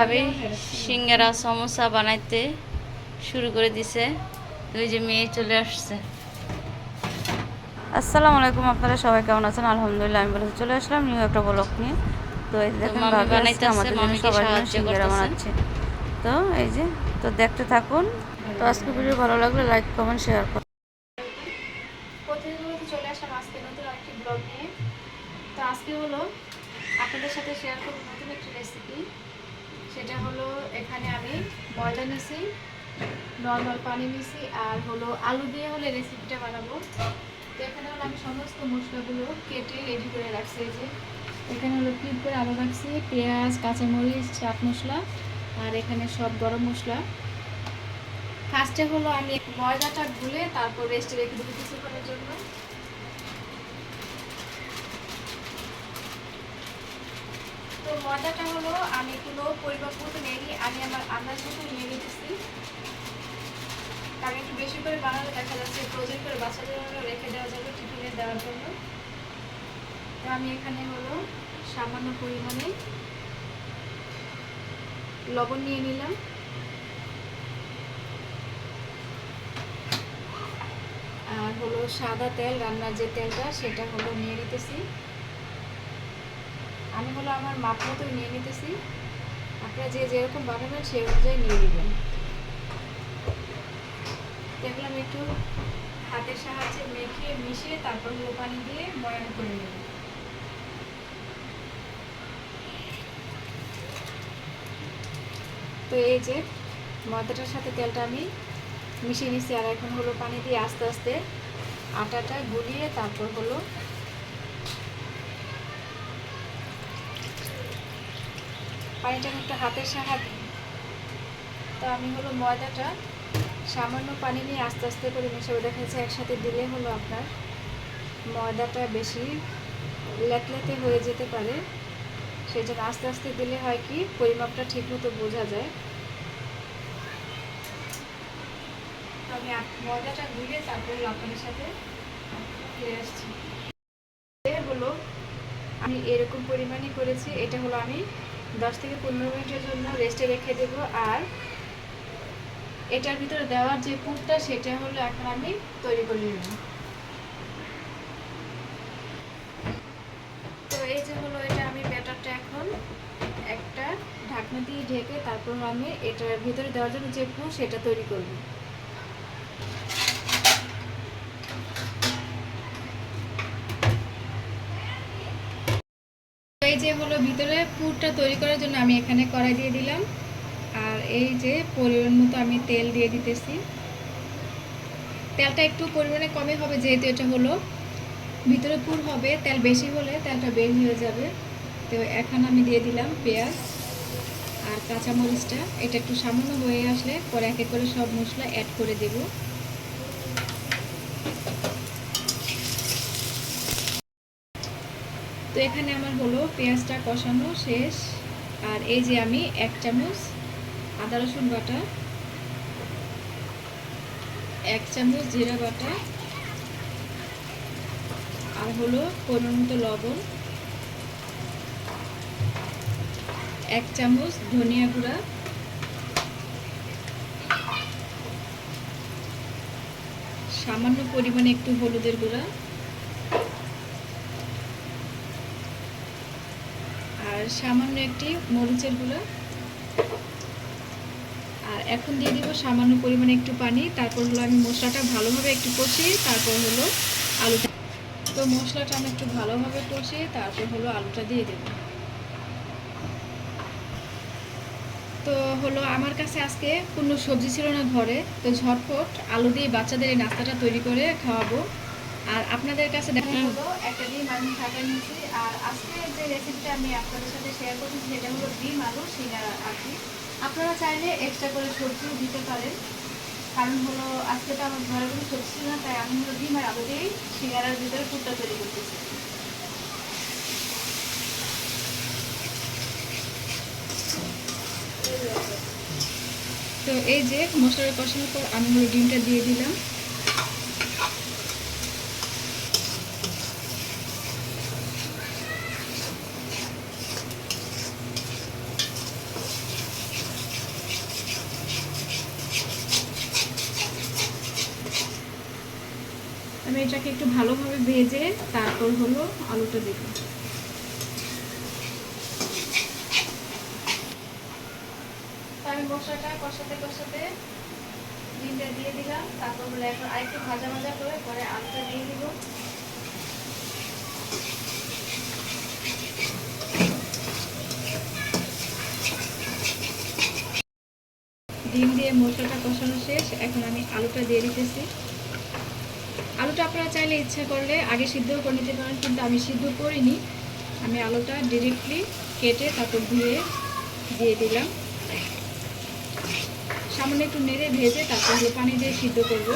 ভাবে সিঙ্গারা সমোসা বানাইতে শুরু করে দিছে। ওই যে মেয়ে চলে আসছে। আসসালামু আলাইকুম আপনারা সবাই কেমন আছেন? আলহামদুলিল্লাহ আমি বলে চলে আসলাম নিউ একটা ব্লগ নিয়ে। তো এই যে দেখেন মামি ভাবি আমাদের জন্য মামিকে সবার জন্য সিঙ্গারা বানাচ্ছে। তো এই যে তো দেখতে থাকুন। তো আজকে ভিডিও ভালো লাগলে লাইক কমেন্ট শেয়ার করুন। প্রতিদিনগুলোতে চলে আসলাম আজকে নতুন একটি ব্লগ নিয়ে। তো আজকে হলো আপনাদের সাথে শেয়ার করব নতুন একটি রেসিপি সেটা হলো এখানে আমি ময়দা নিছি নর্মাল পানি নিছি, আর হলো আলু দিয়ে হলে রেসিপিটা বানাবো। তো এখানে হলো আমি সমস্ত মশলাগুলো কেটে রেডি করে রাখছি এই যে। এখানে হলো ক্লিপ করে আলু রাখছি পেঁয়াজ, কাঁচামরিচ, চাট মশলা, আর এখানে সব গরম মশলা। ফার্স্টে হলো আমি ময়দাটা গুলে তারপর রেস্টে রেখে দেবো কিছুক্ষণের জন্য। ময়দাটা হলো, আমি কোনো পরিমাপ মতো নেইনি, আমি আমার আন্দাজ মতো নিয়ে নিতেছি। কারণ একটু বেশি করে বানালে দেখা যাচ্ছে ফ্রোজেন করে বাচ্চাদের জন্য রেখে দেওয়া যাবে, টিফিনে দেওয়ার জন্য। তো আমি এখানে হলো সামান্য পরিমাণে লবণ নিয়ে নিলাম। আর হলো সাদা তেল, রান্নার যে তেলটা, সেটা হলো নিয়ে নিতেছি। আমি হলো আমার মাপ মতোই নিয়ে নিতেছি। আপনারা যে যেরকম বানাবেন সেই অনুযায়ী নিয়ে নেবেন। দেখলাম একটু হাতের সাহায্যে মেখে, মিশিয়ে তারপর হলো পানি দিয়ে ময়ান করে নেব তো এই যে ময়দাটার সাথে তেলটা আমি মিশিয়ে নিচ্ছি আর এখন হলো পানি দিয়ে আস্তে আস্তে আটাটা গুলিয়ে তারপর হলো পানিটা একটু হাতের সাহায্যে। তো আমি হলো ময়দাটা সামান্য পানি নিয়ে আস্তে আস্তে করে মেশাবো। দেখা যাচ্ছে একসাথে দিলে হলো আপনার ময়দাটা বেশি লেটলেতে হয়ে যেতে পারে। সেই জন্য আস্তে আস্তে দিলে হয় কি পরিমাপটা ঠিক মতো বোঝা যায়। আমি ময়দাটা গুলিয়ে তারপরে আপনাদের সাথে ফিরে আসছি। হলো আমি এরকম পরিমাণই করেছি। এটা হলো আমি দশ থেকে পনেরো মিনিটের জন্য রেস্টে রেখে দেব। আর এটার ভিতরে দেওয়ার যে পুরটা, সেটা হলো এখন আমি তৈরি করে নেব। তো এই যে হলো এটা, আমি ব্যাটারটা এখন একটা ঢাকনা দিয়ে ঢেকে তারপর আমি এটার ভিতরে দেওয়ার জন্য যে পুর, সেটা তৈরি করব। এই যে হলো ভিতরে পুরটা তৈরি করার জন্য আমি এখানে কড়াই দিয়ে দিলাম। আর এই যে পরিমাণ মতো আমি তেল দিয়ে দিতেছি। তেলটা একটু পরিমাণে কমই হবে যেহেতু এটা হলো ভিতরে পুর হবে, তেল বেশি হলে তেলটা বের হয়ে যাবে। তো এখন আমি দিয়ে দিলাম পেঁয়াজ আর কাঁচামরিচটা। এটা একটু সামান্য হয়ে আসলে পরে এক করে সব মশলা অ্যাড করে দেব। তো এখানে আমার হলো পেঁয়াজটা কষানো শেষ। আর এই যে আমি এক চামচ আদা রসুন বাটা, এক চামচ জিরা বাটা, আর হলো পনেরো মতো লবণ, এক চামচ ধনিয়া গুঁড়া, সামান্য পরিমাণে একটু হলুদের গুঁড়া আর সামান্য একটি মরিচের গুঁড়া। আর এখন দিয়ে দিব সামান্য পরিমাণে একটু পানি। তারপর হলো আমি মশলাটা ভালোভাবে একটু কষিয়ে, তারপর হলো আলুটা তো মশলাটা আমি একটু ভালোভাবে কষিয়ে, তারপর হলো আলুটা দিয়ে দেব। তো হলো আমার কাছে আজকে কোনো সবজি ছিল না ঘরে। তো ঝটপট আলু দিয়ে বাচ্চাদের এই নাস্তাটা তৈরি করে খাওয়াবো। আর আপনাদের কাছে দেখা হলো একটা ডিম আমি ফাটা নিয়েছি। আর আজকে যে রেসিপিটা আমি আপনাদের সাথে শেয়ার করছি সেটা হলো ডিম আলু সিঙ্গারা আর কি। আপনারা চাইলে এক্সট্রা করে সবজিও দিতে পারেন। কারণ হলো আজকে তো আমার ঘরে কোনো সবজি ছিল না তাই আমি হলো ডিম আর আলু দিয়েই সিঙ্গারার ভিতরে পুরটা তৈরি করতেছি। তো এই যে মশলাটা কষানোর পর আমি হলো ডিমটা দিয়ে দিলাম। আমি এটাকে একটু ভালোভাবে ভেজে তারপর হলো আলুটা দেব। আমি মশলাটা কষাতে কষাতে ডিমটা দিয়ে দিলাম, তারপর হলো এখন আরেকটু ভাজা ভাজা করে পরে আলুটা দিয়ে দিব। ডিম দিয়ে মশলাটা কষানো শেষ, এখন আমি আলুটা দিয়ে দিতেছি। আলুটা আপনারা চাইলে ইচ্ছা করলে আগে সিদ্ধও করে নিতে পারেন, কিন্তু আমি সিদ্ধ করিনি। আমি আলুটা ডিরেক্টলি কেটে তারপর ধুয়ে দিয়ে দিলাম। সামান্য একটু নেড়ে ভেজে তারপর হলো পানি দিয়ে সিদ্ধ করব।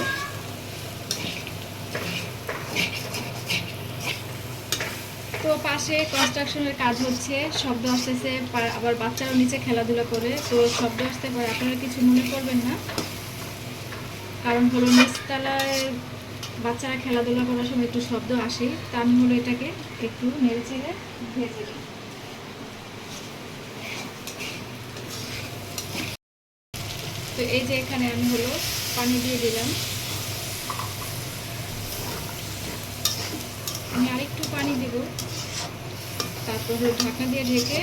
তো পাশে কনস্ট্রাকশনের কাজ হচ্ছে, শব্দ আসতেছে আবার বাচ্চারাও নিচে খেলাধুলা করে। তো শব্দ আসতে পারে, আপনারা কিছু মনে করবেন না। কারণ হলো নিচতলায় বাচ্চারা খেলাধুলা করার সময় একটু শব্দ আসে, তা আমি হলো এটাকে একটু নেড়ে চেড়ে ভেজে দিই তো এই যে এখানে আমি হলো পানি দিয়ে দিলাম। আমি আরেকটু পানি দিব। তারপর হলো ঢাকনা দিয়ে ঢেকে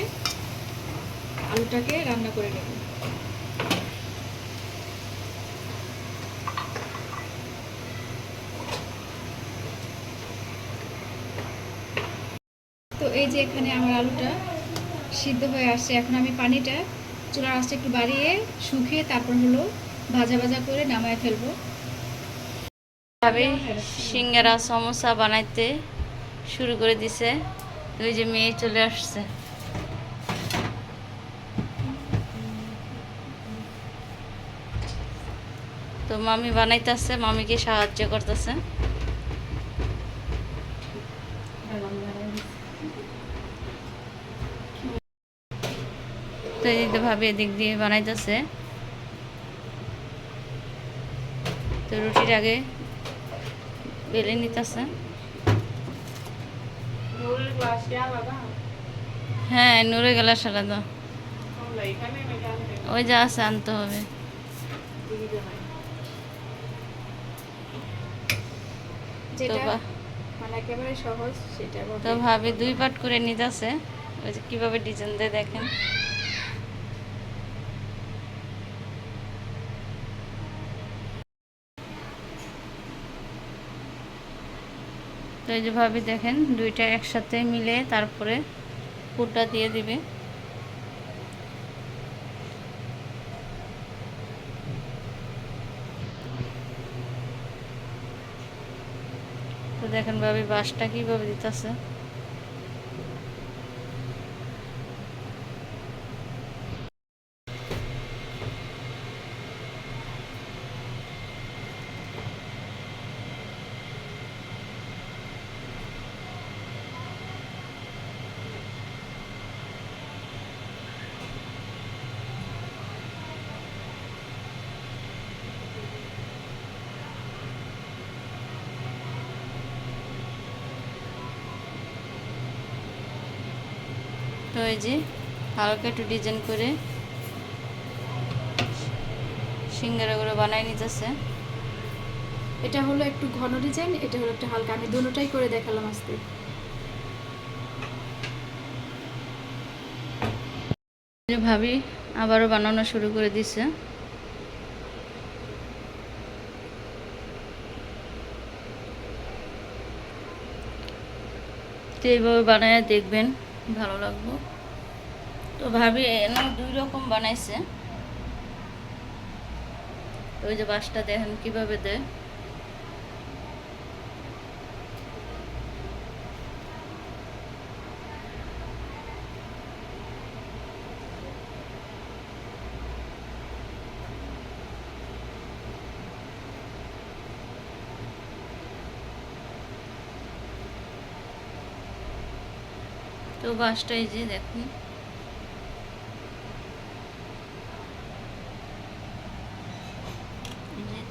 আলুটাকে রান্না করে নেব তো এই যে এখানে আমার আলুটা সিদ্ধ হয়ে আসছে, এখন আমি পানিটা চুলার আঁচটা একটু বাড়িয়ে শুকিয়ে তারপর হলো ভাজা ভাজা করে নামায় ফেলব। সিঙ্গারা, সমোসা বানাইতে শুরু করে দিছে। ওই যে মেয়ে চলে আসছে। তো মামি বানাইতেছে, মামিকে সাহায্য করতেছে। তো ভাবে এদিক দিয়ে বানাইতেছে। তো রুটির আগে বেলে নিতেছে। হ্যাঁ নুরে গেলা সারা দাও ওই যা আছে আনতে হবে। মানে তো ভাবি দুই পাট করে নিতেছে। ওই যে কীভাবে ডিজাইন দেয় দেখেন। তো এই যে ভাবি দেখেন, দুইটা একসাথে মিলে তারপরে পুরটা দিয়ে দিবে। তো দেখেন ভাবি বাঁশটা কীভাবে দিতেছে। তো এই যে হালকা একটু ডিজাইন করে সিঙ্গারাগুলো বানাই নিতেছে। এটা হলো একটু ঘন ডিজাইন এটা হলো একটু হালকা। আমি দুটোটাই করে দেখালাম আজকে। ভাবি আবারও বানানো শুরু করে দিছে। তো এইভাবে বানায় দেখবেন। ভালো লাগবো। তো ভাবি এনে দুই রকম বানাইছে। ওই যে বাসটা দেখেন কীভাবে দেয়। তো বাসটা এই যে দেখুন।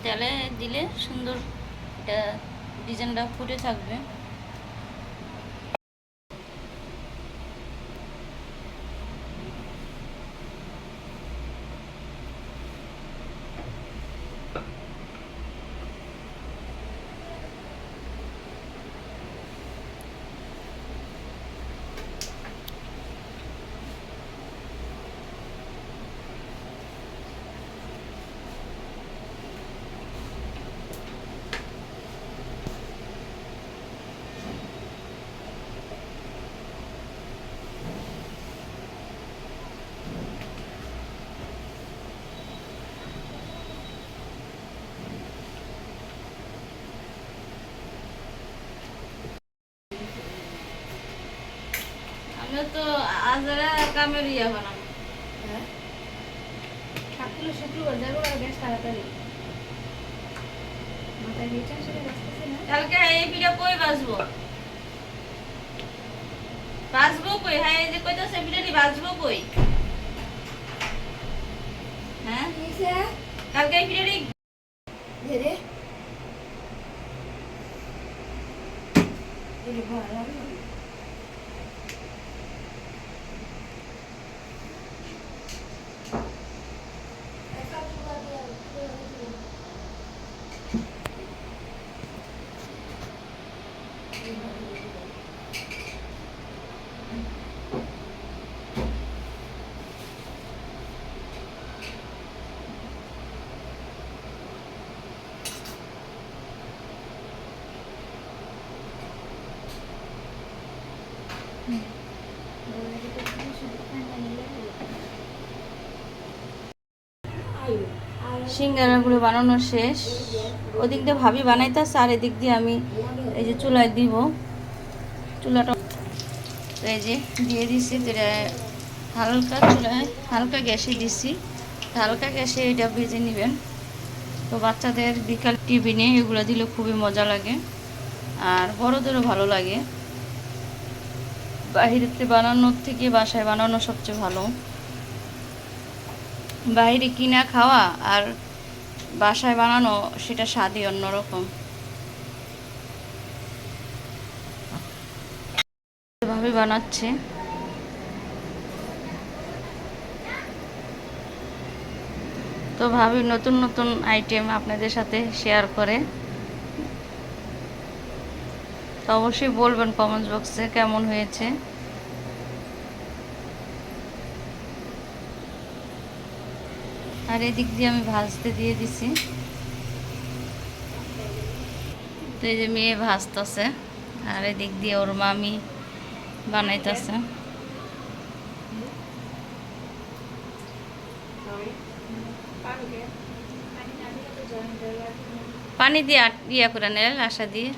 তেলে দিলে সুন্দর এটা ডিজাইনটা ফুটে থাকবে। তো আজারা কামের ইয়া হ্যাঁ? থাকলে শুক্রবার যাব আর বেশ তাড়াতাড়ি। মাথায় দিয়ে টেনশনে বাঁচতেছে না। কালকে এই পিঠা কই বাজবো বাজবো কই? হ্যাঁ এই যে কইতাছে পিঠাটি বাজবো কই? হ্যাঁ? কালকে এই পিঠাটি ধীরে এই ভালো লাগল সিঙ্গারাগুলো বানানো শেষ। ওদিক দিয়ে ভাবি বানাইতেছে, আর এদিক দিয়ে আমি এই যে চুলায় দিব। চুলাটা এই যে দিয়ে দিছি এটা হালকা চুলায়, হালকা গ্যাসে দিছি। হালকা গ্যাসে এটা ভেজে নেবেন। তো বাচ্চাদের বিকাল টিফিনে এগুলো দিলে খুবই মজা লাগে, আর বড়োদেরও ভালো লাগে। বাহিরেতে বানানোর থেকে বাসায় বানানো সবচেয়ে ভালো। বাইরে কিনা খাওয়া আর বাসায় বানানো সেটা স্বাদই অন্যরকম। এভাবে বানাচ্ছে। তো ভাবি নতুন নতুন আইটেম আপনাদের সাথে শেয়ার করে। তো অবশ্যই বলবেন কমেন্ট বক্সে কেমন হয়েছে। আর এদিক দিয়ে আমি ভাজতে দিয়ে দিছি। তো এই যে মেয়ে ভাজতেছে, আর এদিক দিয়ে ওর মামি বানাইতেছে। পানি দিয়ে ইয়া করে নেন আশা দিয়ে।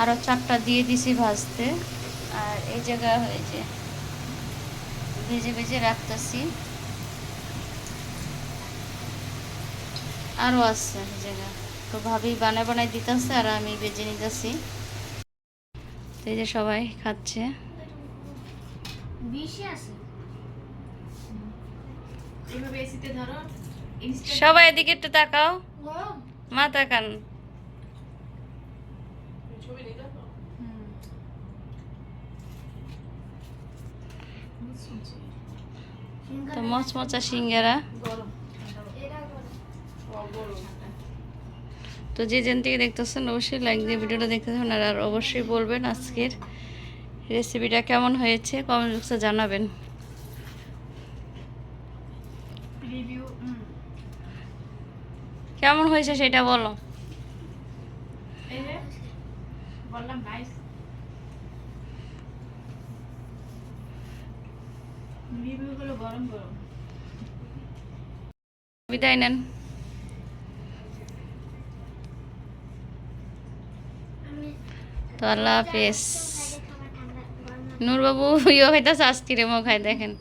আরও চারটা দিয়ে দিছি ভাজতে। আর এই জায়গা হয়েছে। ভেজে ভেজে রাখতেছি। আরও আছে এই জায়গা। তো ভাবি বানায় বানায় দিতেছে আর আমি বেজে নিতেছি। তো এই যে সবাই খাচ্ছে। সবাই এদিকে একটু তাকাও। মা তাকান। তো মচমচা সিঙ্গারা। তো যে যেন থেকে দেখতেছেন অবশ্যই লাইক দিয়ে ভিডিওটা দেখতে থাকুন আর আর অবশ্যই বলবেন আজকের রেসিপিটা কেমন হয়েছে কমেন্ট বক্সে জানাবেন। কেমন হয়েছে সেটা বলো। বললাম বিদায় নেন। তো আল্লাহ হাফেজ। নূরবাবু ইয়ে খাইতেছে রে মো খাই দেখেন।